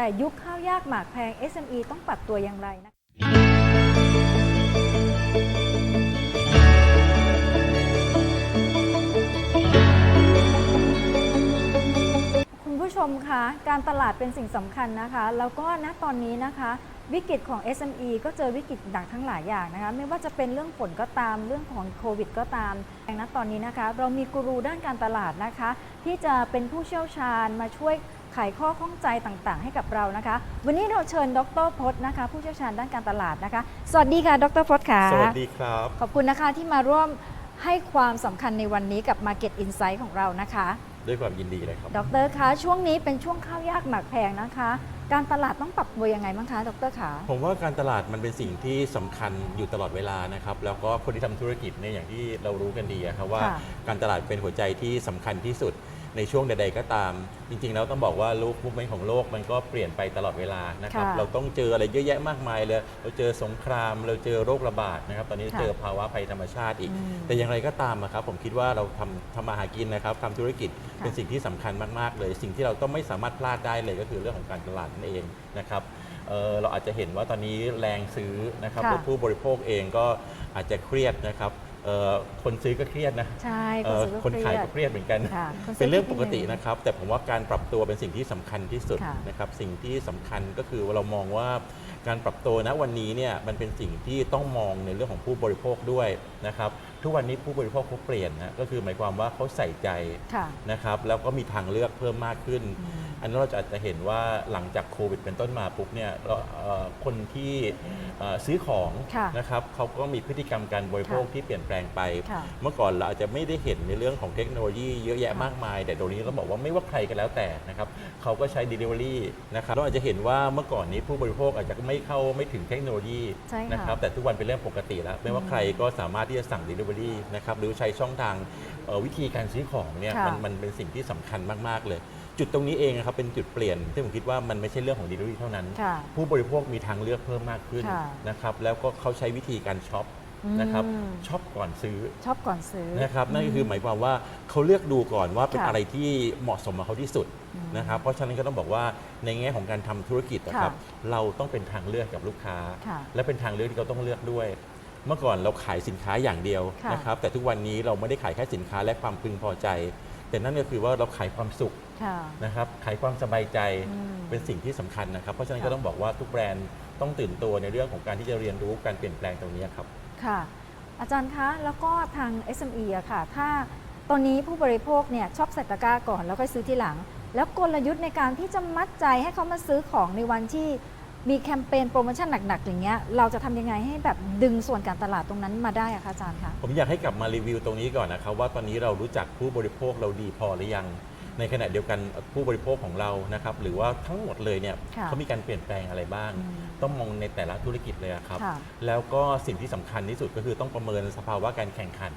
แต่ยุคข้าวยากหมากแพง SME ต้องปรับตัวอย่างไรนะคุณผู้ชมคะการตลาดเป็นสิ่งสำคัญนะคะ แล้วก็ณตอนนี้นะคะวิกฤตของ SME ก็เจอวิกฤตดังทั้งหลายอย่างนะคะ ไม่ว่าจะเป็นเรื่องฝนก็ตามเรื่องของโควิดก็ตามดังนั้นตอนนี้นะคะ เรามีกูรูด้านการตลาดนะคะ ที่จะเป็นผู้เชี่ยวชาญมาช่วยไขข้อข้องใจต่างๆ ให้กับเรานะคะ วันนี้เราเชิญดรพจน์นะคะ ผู้เชี่ยวชาญด้านการตลาดนะคะ สวัสดีค่ะ ดรพจน์ค่ะ สวัสดีครับ ขอบคุณนะคะที่มาร่วมให้ความสำคัญในวันนี้กับ Market Insight ของเรานะคะ ด้วยความยินดีเลยครับ ดรคะ ช่วงนี้เป็นช่วงข้าวยากหมากแพงนะคะ การตลาดต้องปรับตัวยังไงบ้างคะ ดรคะผมว่าการตลาดมันเป็นสิ่งที่สำคัญอยู่ตลอดเวลานะครับ แล้วก็คนที่ทำธุรกิจเนี่ยอย่างที่เรารู้กันดีอะครับว่า ค่ะ การตลาดเป็นหัวใจที่สำคัญที่สุด ในช่วงใดๆก็ตาม จริงๆ แล้วต้องบอกว่าโลกมุกเมนของโลกมันก็เปลี่ยนไปตลอดเวลานะครับ ค่ะเราต้องเจออะไรเยอะแยะมากมายเลย เราเจอสงคราม เราเจอโรคระบาดนะครับ ตอนนี้ค่ะเจอภาวะภัยธรรมชาติอีก อืมแต่อย่างไรก็ตามอะครับ ผมคิดว่าเราทำทำมาหากินนะครับทำธุรกิจค่ะเป็นสิ่งที่สำคัญมากๆ เลย สิ่งที่เราต้องไม่สามารถพลาดได้เลยก็คือเรื่องของการตลาดนั่นเองนะครับเอ่อเราอาจจะเห็นว่าตอนนี้แรงซื้อนะครับค่ะรถผู้บริโภคเองก็อาจจะเครียดนะครับเอ่อคนซื้อก็เครียดนะใช่เอ่อซื้อคนขายเครีก็เครียดเหมือนกัน ค่ะคนซื้อเป็นเรื่องปกติเครียดนะครับ แต่ผมว่าการปรับตัวเป็นสิ่งที่สำคัญที่สุดค่ะ นะครับ สิ่งที่สำคัญก็คือว่าเรามองว่า การปรับตัวณวันนี้เนี่ยมันเป็นสิ่งที่ต้องมองในเรื่องของผู้บริโภคด้วยนะครับทุกวันนี้ผู้บริโภคเขาเปลี่ยนนะก็คือหมายความว่าเขาใส่ใจค่ะนะครับแล้วก็มีทางเลือกเพิ่มมากขึ้นอืมอันนั้นเราจะอาจจะเห็นว่าหลังจากโควิดเป็นต้นมาปุ๊บเนี่ยเราเอ่อคนที่เอ่อซื้อของค่ะนะครับเขาก็มีพฤติกรรมการบริโภคค่ะที่เปลี่ยนแปลงไป ค่ะเมื่อก่อนเราอาจจะไม่ได้เห็นในเรื่องของเทคโนโลยีเยอะแยะค่ะมากมาย แต่เดี๋ยวนี้เราบอกว่าไม่ว่าใครก็แล้วแต่นะครับเขาก็ใช้ Delivery นะครับเราอาจจะเห็นว่าเมื่อก่อนนี้ผู้บริโภคอาจจะไม่เข้าไม่ถึงเทคโนโลยีใช่ค่ะ นะครับแต่ทุกวันเป็นเรื่องปกติแล้ว ไม่ว่าใครก็สามารถที่จะสั่ง Delivery นะครับหรือใช้ช่องทางเอ่อวิธีการซื้อของเนี่ยค่ะ มันมันเป็นสิ่งที่สำคัญมากๆเลย จุดตรงนี้เองนะครับเป็นจุดเปลี่ยนที่ผมคิดว่ามันไม่ใช่เรื่องของ Delivery เท่านั้น ค่ะ ผู้บริโภคมีทางเลือกเพิ่มมากขึ้นค่ะนะครับแล้วก็เขาใช้วิธีการช็อป นะครับอืมช็อปก่อนซื้อชอบก่อนซื้อ นะครับนั่นก็คือหมายความว่าเขาเลือกดูก่อนว่าเป็นค่ะอะไรที่เหมาะสมกับเขาที่สุดอืมนะครับเพราะฉะนั้นก็ต้องบอกว่าในแง่ของการทำธุรกิจนะครับค่ะเราต้องเป็นทางเลือกกับลูกค้า ค่ะและเป็นทางเลือกที่เขาต้องเลือกด้วย เมื่อก่อนเราขายสินค้าอย่างเดียวค่ะนะครับแต่ทุกวันนี้เราไม่ได้ขายแค่สินค้าและความพึงพอใจ แต่นั่นก็คือว่าเราขายความสุข ค่ะ นะครับขายความสบายใจอืมเป็นสิ่งที่สำคัญนะครับ เพราะฉะนั้นค่ะก็ต้องบอกว่าทุกแบรนด์ต้องตื่นตัวในเรื่องของการที่จะเรียนรู้การเปลี่ยนแปลงตรงนี้ครับ ค่ะ อาจารย์คะแล้วก็ทาง SME อะค่ะ ถ้าตอนนี้ผู้บริโภคเนี่ยชอบใส่ตะกร้าก่อนแล้วค่อยซื้อทีหลัง แล้วกลยุทธ์ในการที่จะมัดใจให้เขามาซื้อของในวันที่มีแคมเปญโปรโมชั่นหนักๆอย่างเงี้ยเราจะทำยังไงให้แบบดึงส่วนการตลาดตรงนั้นมาได้อะคะอาจารย์คะ ผมอยากให้กลับมารีวิวตรงนี้ก่อนนะครับว่าตอนนี้เรารู้จักผู้บริโภคเราดีพอหรือยัง ในขณะเดียวกันผู้บริโภคของเรานะครับหรือว่าทั้งหมดเลยเนี่ยค่ะเขามีการเปลี่ยนแปลงอะไรบ้างอืมต้องมองในแต่ละธุรกิจเลยอะครับ ค่ะ แล้วก็สิ่งที่สำคัญที่สุดก็คือต้องประเมินสภาวะการแข่งขัน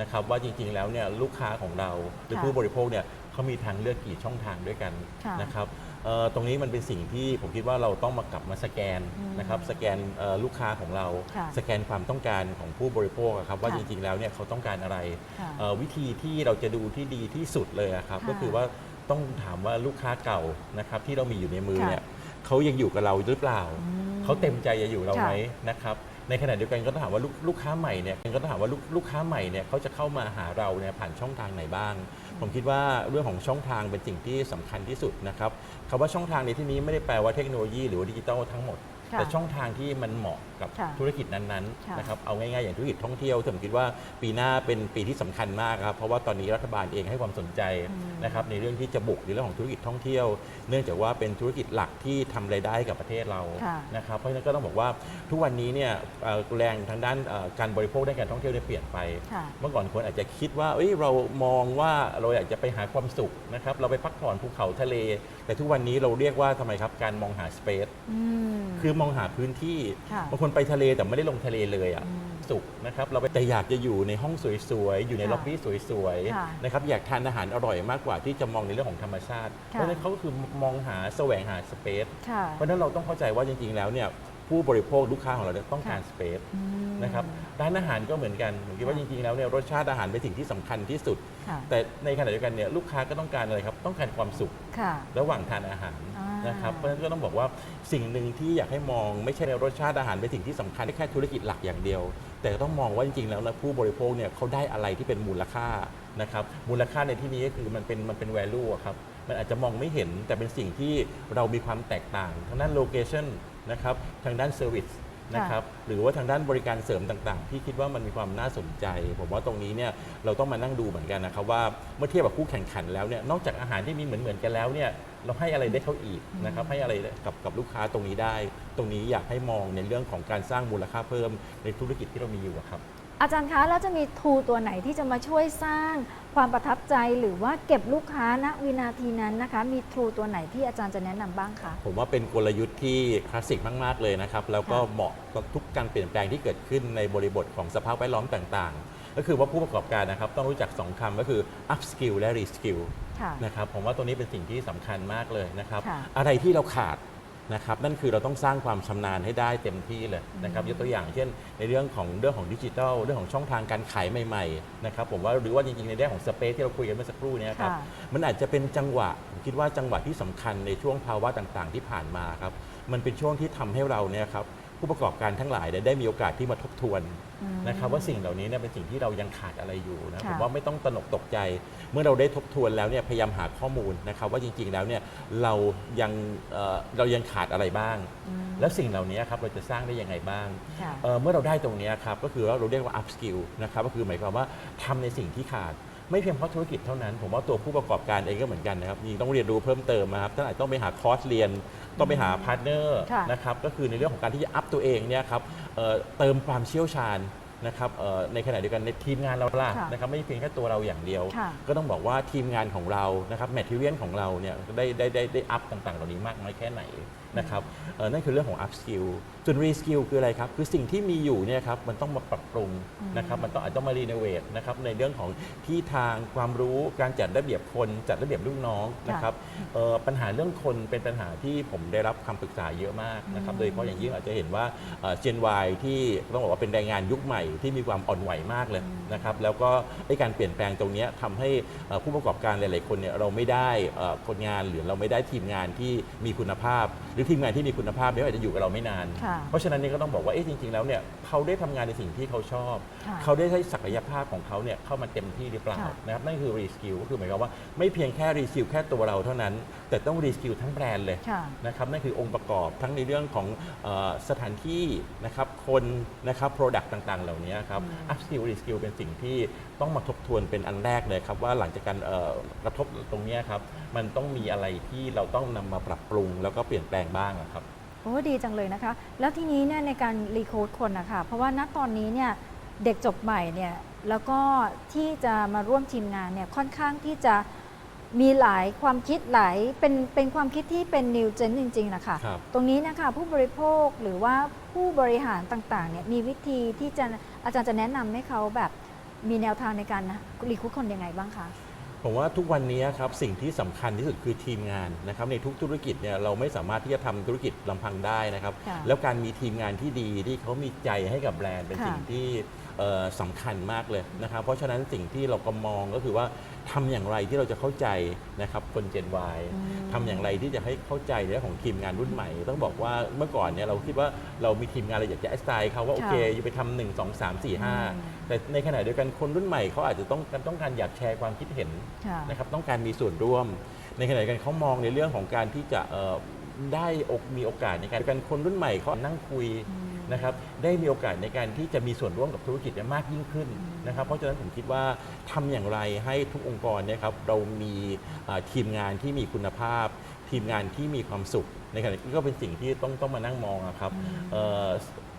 นะครับ ว่าจริงๆแล้วเนี่ยลูกค้าของเราหรือค่ะผู้บริโภคเนี่ยเขามีทางเลือกกี่ช่องทางด้วยกันค่ะ นะครับ เอ่อตรงนี้มันเป็นสิ่งที่ผมคิดว่าเราต้องมากลับมาสแกนอืมนะครับสแกนเอ่อลูกค้าของเรา ค่ะสแกนความต้องการของผู้บริโภคอะครับว่าค่ะจริงๆแล้วเนี่ยเขาต้องการอะไรค่ะเอ่อวิธีที่เราจะดูที่ดีที่สุดเลยอะครับค่ะก็คือว่าต้องถามว่าลูกค้าเก่านะครับที่เรามีอยู่ในมือค่ะเนี่ยเขายังอยู่กับเราหรือเปล่า อืมเขาเต็มใจจะอยู่เราค่ะ ไหมนะครับ ในขณะเดียวกันก็ต้องถามว่าลูกลูกค้าใหม่เนี่ยก็ต้องถามว่าลูกลูกค้าใหม่เนี่ยเขาจะเข้ามาหาเราเนี่ยผ่านช่องทางไหนบ้าง ผมคิดว่าเรื่องของช่องทางเป็นสิ่งที่สำคัญที่สุดนะครับคำว่าช่องทางในที่นี้ไม่ได้แปลว่าเทคโนโลยีหรือว่าดิจิทัลทั้งหมด แต่ช่องทางที่มันเหมาะกับค่ะธุรกิจนั้นค่ะๆนะครับเอาง่ายๆอย่างธุรกิจท่องเที่ยวผมคิดว่าปีหน้าเป็นปีที่สำคัญมากครับเพราะว่าตอนนี้รัฐบาลเองให้ความสนใจอืมนะครับในเรื่องที่จะบุกในเรื่องของธุรกิจท่องเที่ยว เนื่องจากว่าเป็นธุรกิจหลักที่ทำรายได้ให้กับประเทศเราค่ะนะครับเพราะฉะนั้นก็ต้องบอกว่าทุกวันนี้เนี่ยเอ่อแรงทางด้านเอ่อการบริโภคด้านการท่องเที่ยวได้เปลี่ยนไปค่ะเมื่อก่อนคนอาจจะคิดว่าเอ้ยเรามองว่าเราอยากจะไปหาความสุขนะครับเราไปพักผ่อนภูเขาทะเล แต่ทุกวันนี้เราเรียกว่าทำไมครับการมองหาสเปซอืมคือมองหาพื้นที่ค่ะบางคนไปทะเลแต่ไม่ได้ลงทะเลเลยอะอืมสุขนะครับเราไปแต่อยากจะอยู่ในห้องสวยๆ อยู่ในค่ะล็อบบี้สวยค่ะๆนะครับอยากทานอาหารอร่อยมากกว่าที่จะมองในเรื่องของธรรมชาติ เพค่ะ ราะฉะนั้นเขาก็คือมองหาแสวงหาสเปซ ค่ะ เพราะฉะนั้นเราต้องเข้าใจว่าจริงๆ แล้วเนี่ย ผู้บริโภคลูกค้าของเราเนี่ยต้องการค่ะสเปซอืมนะครับร้านอาหารก็เหมือนกันผมคิดว่าจค่ะริงๆแล้วเนี่ยรสชาติอาหารเป็นสิ่งที่สำคัญที่สุด ค่ะแต่ในขณะเดียวกันเนี่ยลูกค้าก็ต้องการอะไรครับ ต้องการความสุขค่ะ ระหว่างทานอาหารอ่านนะครับเพราะฉะนั้นก็ต้องบอกว่าสิ่งหนึ่งที่อยากให้มองไม่ใช่ในรสชาติอาหารเป็นสิ่งที่สำคัญแค่ธุรกิจหลักอย่างเดียว แต่ต้องมองว่าจริงๆแล้วนะผู้บริโภคเนี่ยเขาได้อะไรที่เป็นมูลค่านะครับมูลค่าในที่นี้ก็คือมันเป็นมันเป็น value อะครับมันอาจจะมองไม่เห็นแต่เป็นสิ่งที่เรามีความแตกต่างทางด้าน location นะครับทางด้าน service นะครับหรือว่าทางด้านบริการเสริมต่างๆ ที่คิดว่ามันมีความน่าสนใจ ผมว่าตรงนี้เนี่ยเราต้องมานั่งดูเหมือนกันนะครับว่าเมื่อเทียบกับคู่แข่งขันแล้วเนี่ยนอกจากอาหารที่มีเหมือนๆกันแล้วเนี่ย เราให้อะไรได้เขาอีกนะครับให้อะไรกับกับลูกค้าตรงนี้ได้ ตรงนี้อยากให้มองในเรื่องของการสร้างมูลค่าเพิ่มในธุรกิจที่เรามีอยู่อะครับ อาจารย์คะแล้วจะมีทูตัวไหนที่จะมาช่วยสร้างความประทับใจหรือว่าเก็บลูกค้าณวินาทีนั้นนะคะ มีทูตัวไหนที่อาจารย์จะแนะนำบ้างคะ ผมว่าเป็นกลยุทธ์ที่คลาสสิกมาก ๆ เลยนะครับ แล้วก็ค่ะเหมาะกับทุกการเปลี่ยนแปลงที่เกิดขึ้นในบริบทของสภาพแวดล้อมต่าง ๆ ก็คือว่าผู้ประกอบการนะครับ ต้องรู้จัก 2คำก็คือ up skill และ re skill ค่ะ นะครับผมว่าตัวนี้เป็นสิ่งที่สำคัญมากเลยนะครับ ค่ะ อะไรที่เราขาดนะครับ นั่นคือเราต้องสร้างความชำนาญให้ได้เต็มที่เลยนะครับยกตัวอย่างเช่น ในเรื่องของเรื่องของดิจิทัลเรื่องของช่องทางการขายใหม่ๆนะครับผมว่าหรือว่าจริงๆในเรื่องของสเปซที่เราคุยกันเมื่อสักครู่เนี้ครับ ค่ะ มันอาจจะเป็นจังหวะผมคิดว่าจังหวะที่สำคัญในช่วงภาวะต่างๆ ที่ผ่านมาครับ มันเป็นช่วงที่ทำให้เราเนี่ยครับ ผู้ประกอบการทั้งหลายเนี่ยได้มีโอกาสที่มาทบทวนอืมนะครับว่าสิ่งเหล่านี้เนี่ยเป็นสิ่งที่เรายังขาดอะไรอยู่นะค่ะผมว่าไม่ต้องตระหนกตกใจ เมื่อเราได้ทบทวนแล้วเนี่ยพยายามหาข้อมูลนะครับว่าจริงๆแล้วเนี่ยเรายังเอ่อเรายังขาดอะไรบ้างอืมแล้วสิ่งเหล่านี้ครับเราจะสร้างได้ยังไงบ้างค่ะเอ่อเมื่อเราได้ตรงเนี้ยครับก็คือว่าเราเรียกว่า up skill นะครับก็คือหมายความว่าทำในสิ่งที่ขาด ไม่เพียงเพราะธุรกิจเท่านั้น ผมว่าตัวผู้ประกอบการเองก็เหมือนกันนะครับนี่ต้องเรียนรู้เพิ่มเติมนะครับท่านอาจจะต้องไปหาคอร์สเรียน ต้องไปหาพาร์ทเนอร์ค่ะนะครับก็คือในเรื่องของการที่จะอัพตัวเองเนี่ยครับเอ่อเติมความเชี่ยวชาญนะครับเอ่อในขณะเดียวกันในทีมงานเราล่ะค่ะนะครับไม่เพียงแค่ตัวเราอย่างเดียว ค่ะ ก็ต้องบอกว่าทีมงานของเรานะครับแมทเทียลของเราเนี่ยได้ได้ได้ได้อัพต่างๆ เหล่านี้มากน้อยแค่ไหนนะครับเอ่อนั่นคือเรื่องของ up skill ส่วน re skill คืออะไรครับ คือสิ่งที่มีอยู่เนี่ยครับมันต้องมาปรับปรุงนะครับมันต้องอาจจะต้องมา renovate นะครับในเรื่องของที่ทางความรู้การจัดระเบียบคนจัดระเบียบลูกน้องนะครับเอ่อปัญหาเรื่องคนเป็นปัญหาที่ผมได้รับคำปรึกษาเยอะมากนะครับโดยเฉพาะอย่างยิ่งอาจจะเห็นว่าเจน Y ที่ต้องบอกว่าเป็นแรงงานยุคใหม่ที่มีความอ่อนไหวมากเลยนะครับแล้วก็ไอ้การเปลี่ยนแปลงตรงเนี้ยทำให้เอ่อผู้ประกอบการหลาย ๆ คนเนี่ยเราไม่ได้เอ่อคนงานหรือเราไม่ได้ทีมงานที่มีคุณภาพหรือทีมงานที่มีคุณภาพเนี่ยอาจจะอยู่กับเราไม่นาน ค่ะเพราะฉะนั้นนี่ก็ต้องบอกว่าเอ๊ะจริง ๆ แล้วเนี่ยเขาได้ทำงานในสิ่งที่เขาชอบ ค่ะเขาได้ใช้ศักยภาพของเขาเนี่ยเข้ามาเต็มที่หรือเปล่าค่ะ นะครับนั่นคือรีสกิลก็คือหมายความว่าไม่เพียงแค่รีสกิลแค่ตัวเราเท่านั้น แต่ต้องรีสกิลทั้งแบรนด์เลย ค่ะ นะครับนั่นคือองค์ประกอบทั้งในเรื่องของเออสถานที่นะครับคนนะครับโปรดักต์ต่างๆ เหล่านี้ครับอัพสกิลรีสกิลเป็นสิ่งที่ต้องมาทบทวนเป็นอันแรกเลยครับ ว่าหลังจากการเอ่อกระทบตรงเนี้ยครับ มันต้องมีอะไรที่เราต้องนำมาปรับปรุง แล้วก็เปลี่ยนแปลงบ้างอะครับ โอ้ดีจังเลยนะคะ แล้วทีนี้เนี่ยในการรีโคดคนนะคะเพราะว่าณตอนนี้เนี่ยเด็กจบใหม่เนี่ยแล้วก็ที่จะมาร่วมทีมงานเนี่ยค่อนข้างที่จะมีหลายความคิดหลายเป็นเป็นความคิดที่เป็นนิวเจนจริงๆนะคะครับ ตรงนี้นะคะผู้บริโภคหรือว่าผู้บริหารต่างๆเนี่ยมีวิธีที่จะอาจารย์จะแนะนำให้เขาแบบมีแนวทางในการรีคูดคนยังไงบ้างคะ ผมว่าทุกวันนี้ครับสิ่งที่สำคัญที่สุดคือทีมงานนะครับในทุกธุรกิจเนี่ยเราไม่สามารถที่จะทำธุรกิจลำพังได้นะครับค่ะแล้วการมีทีมงานที่ดีที่เขามีใจให้กับแบรนด์เป็นค่ะสิ่งที่เอ่อ สำคัญมากเลยนะครับ เพราะฉะนั้นสิ่งที่เราก็มองก็คือว่าทำอย่างไรที่เราจะเข้าใจนะครับคนเจน Y อืมทำอย่างไรที่จะให้เข้าใจเรื่องของทีมงานรุ่นใหม่ ต้องบอกว่าเมื่อก่อนเนี่ยเราคิดว่าเรามีทีมงานเราอยากจะแอสไตล์เขาว่าโอเคอยู่ไปทำหนึ่งสองสามสี่ห้าอืมแต่ในขณะเดียวกันคนรุ่นใหม่เขาอาจจะต้องต้องการอยากแชร์ความคิดเห็นค่ะนะครับต้องการมีส่วนร่วม ในขณะเดียวกันเขามองในเรื่องของการที่จะเอ่อได้อกมีโอกาสในการการคนรุ่นใหม่เขานั่งคุย นะครับได้มีโอกาสในการที่จะมีส่วนร่วมกับธุรกิจเนี่ยมากยิ่งขึ้นนะครับ เพราะฉะนั้นผมคิดว่าทำอย่างไรให้ทุกองค์กรเนี่ยครับเรามีเอ่อทีมงานที่มีคุณภาพ ทีมงานที่มีความสุขในขณะนี้ก็เป็นสิ่งที่ต้องต้องมานั่งมองอะครับเอ่อ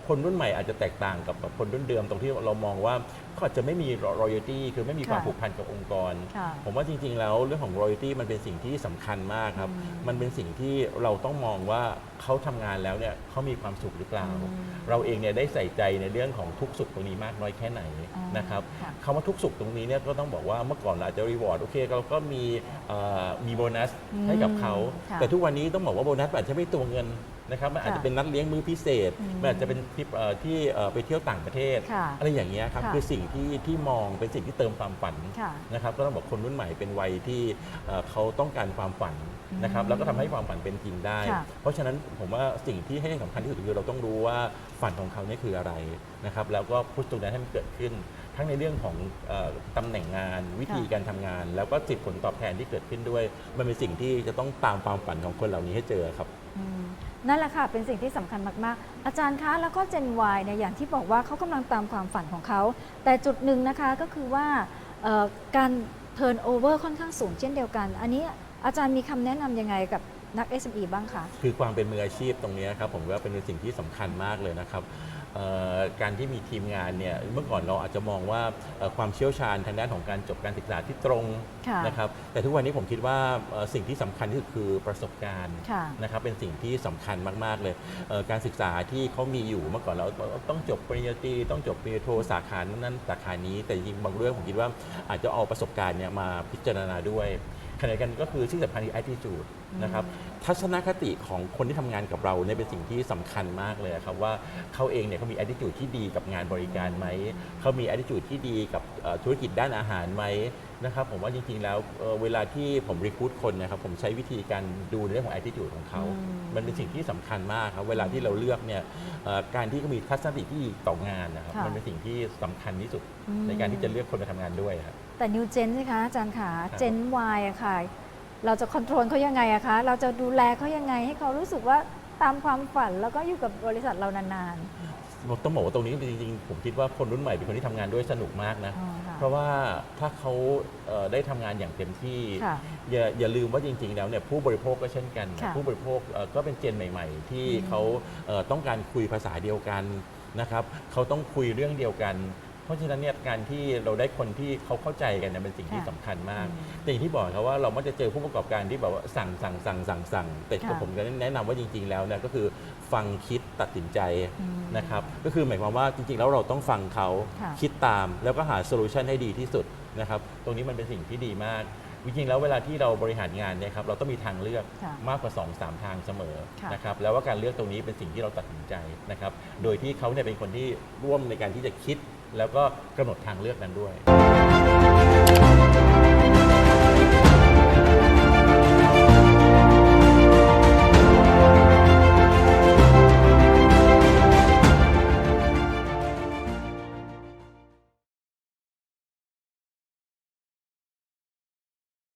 คนรุ่นใหม่อาจจะแตกต่างกับคนรุ่นเดิมตรงที่เรามองว่าเขาอาจจะไม่มี royalty คือไม่มีความค่ะผูกพันกับองค์กร ค่ะ ผมว่าจริง ๆ แล้วเรื่องของ royalty มันเป็นสิ่งที่สำคัญมากครับ มันเป็นสิ่งที่เราต้องมองว่าเขาทำงานแล้วเนี่ยเขามีความสุขหรือเปล่า เราเองเนี่ยได้ใส่ใจในเรื่องของทุกสุขตรงนี้มากน้อยแค่ไหนอ๋อนะครับ ค่ะ คำว่าทุกสุขตรงนี้เนี่ยก็ต้องบอกว่าเมื่อก่อนเราอาจจะ reward โอเคเราก็มีเอ่อมีโบนัสให้กับเขา ค่ะแต่ทุกวันนี้ต้องบอกว่าโบนัสอาจจะไม่ตัวเงิน นะครับมันอาจจะค่ะเป็นนัดเลี้ยงมื้อพิเศษอืมมันอาจจะเป็นทริปเอ่อที่เอ่อไปเที่ยวต่างประเทศค่ะอะไรอย่างเงี้ยครับค่ะคือสิ่งที่ที่มองเป็นสิ่งที่เติมความฝันค่ะนะครับก็ต้องบอกคนรุ่นใหม่เป็นวัยที่เอ่อเขาต้องการความฝันนะครับอืมแล้วก็ทำให้ความฝันเป็นจริงได้ค่ะเพราะฉะนั้นผมว่าสิ่งที่ให้สำคัญที่สุดคือเราต้องรู้ว่าฝันของเขาเนี่ยคืออะไรนะครับแล้วก็พุชตรงนั้นให้มันเกิดขึ้น ทั้งในเรื่องของเออตำแหน่งงานวิธีการทำงาน แล้วก็สิทธิผลตอบแทนที่เกิดขึ้นด้วย มันเป็นสิ่งที่จะต้องตามความฝันของคนเหล่านี้ให้เจอครับอืม นั่นแหละค่ะ เป็นสิ่งที่สำคัญมาก ๆ อาจารย์คะแล้วก็เจนวายเนี่ยอย่างที่บอกว่าเขากำลังตามความฝันของเขา แต่จุดหนึ่งนะคะก็คือว่าการเทิร์นโอเวอร์ค่อนข้างสูงเช่นเดียวกัน อันนี้อาจารย์มีคำแนะนำยังไงกับนัก SME บ้างคะ คือความเป็นมืออาชีพตรงนี้ครับผมว่าเป็นสิ่งที่สำคัญมากเลยนะครับ การที่มีทีมงานเนี่ยเมื่อก่อนเราอาจจะมองว่าเอ่อความเชี่ยวชาญทางด้านของการจบการศึกษาที่ตรงค่ะนะครับแต่ทุกวันนี้ผมคิดว่าเอ่อสิ่งที่สำคัญที่สุดคือประสบการณ์ค่ะนะครับเป็นสิ่งที่สำคัญมาก ๆ เลยเอ่อการศึกษาที่เขามีอยู่เมื่อก่อนเราต้องจบปริญญาตรีต้องจบปริญญาโทสาขานั้นๆสาขานี้ แต่จริงๆบางเรื่องผมคิดว่าอาจจะเอาประสบการณ์เนี่ยมาพิจารณาด้วย ขณะเดียวกันก็คือที่สำคัญคือ attitude นะครับทัศนคติของคนที่ทำงานกับเราเนี่ยเป็นสิ่งที่สำคัญมากเลยครับว่าเขาเองเนี่ยเขามี attitude ที่ดีกับงานบริการไหมเขามี attitude ที่ดีกับเอ่อธุรกิจด้านอาหารไหมนะครับผมว่าจริงๆแล้วเอ่อเวลาที่ผมรีคูดคนนะครับผมใช้วิธีการดูในเรื่องของ attitude ของเขาอืมมันเป็นสิ่งที่สำคัญมากครับเวลาที่เราเลือกเนี่ยเอ่อการที่เขามีทัศนคติที่ดีต่องานนะครับค่ะ มันเป็นสิ่งที่สำคัญที่สุดอืมในการที่จะเลือกคนมาทำงานด้วยครับ แต่ New Gen สิคะอาจารย์ขาครับ Gen Y อะค่ะ เราจะคอนโทรลเขายังไงอะคะ เราจะดูแลเขายังไงให้เขารู้สึกว่าตามความฝันแล้วก็อยู่กับบริษัทเรานานต้องบอกว่าตรงนี้จริงๆ ผมคิดว่าคนรุ่นใหม่เป็นคนที่ทำงานด้วยสนุกมากนะๆอ๋อค่ะ เพราะว่าถ้าเขาเอ่อได้ทำงานอย่างเต็มที่ค่ะอย่าอย่าลืมว่าจริง ๆ แล้วเนี่ยผู้บริโภคก็เช่นกันนะค่ะผู้บริโภคเอ่อก็เป็นเจนใหม่ ๆ ที่อืมเขาเอ่อต้องการคุยภาษาเดียวกันนะครับเขาต้องคุยเรื่องเดียวกันเพ ราะฉะนั้นเนี่ยการที่เราได้คนที่เขาเข้าใจกันเนี่ยเป็นสิ่งที่ค่ะสำคัญมากอืมแต่อย่างที่บอกครับว่าเรามักจะเจอผู้ประกอบการที่แบบว่าสั่งสั่งสั่งสั่งสั่งแต่ค่ะผมก็แนะนำว่าจริง ๆ แล้วเนี่ยก็คือฟังคิดตัดสินใจอืม นะครับก็คือหมายความว่าจริง ๆ แล้วเราต้องฟังเขาค่ะคิดตาม แล้วก็หาโซลูชันให้ดีที่สุดนะครับตรงนี้มันเป็นสิ่งที่ดีมากจริงๆแล้วเวลาที่เราบริหารงานเนี่ยครับเราต้องมีทางเลือกค่ะมากกว่า 2 3 ทางเสมอค่ะ นะครับแล้วว่าการเลือกตรงนี้เป็นสิ่งที่เราตัดสินใจนะครับโดยที่เขาเนี่ยเป็นคนที่ร่วมในการที่จะคิด แล้วก็กำหนดทางเลือกนั้นด้วย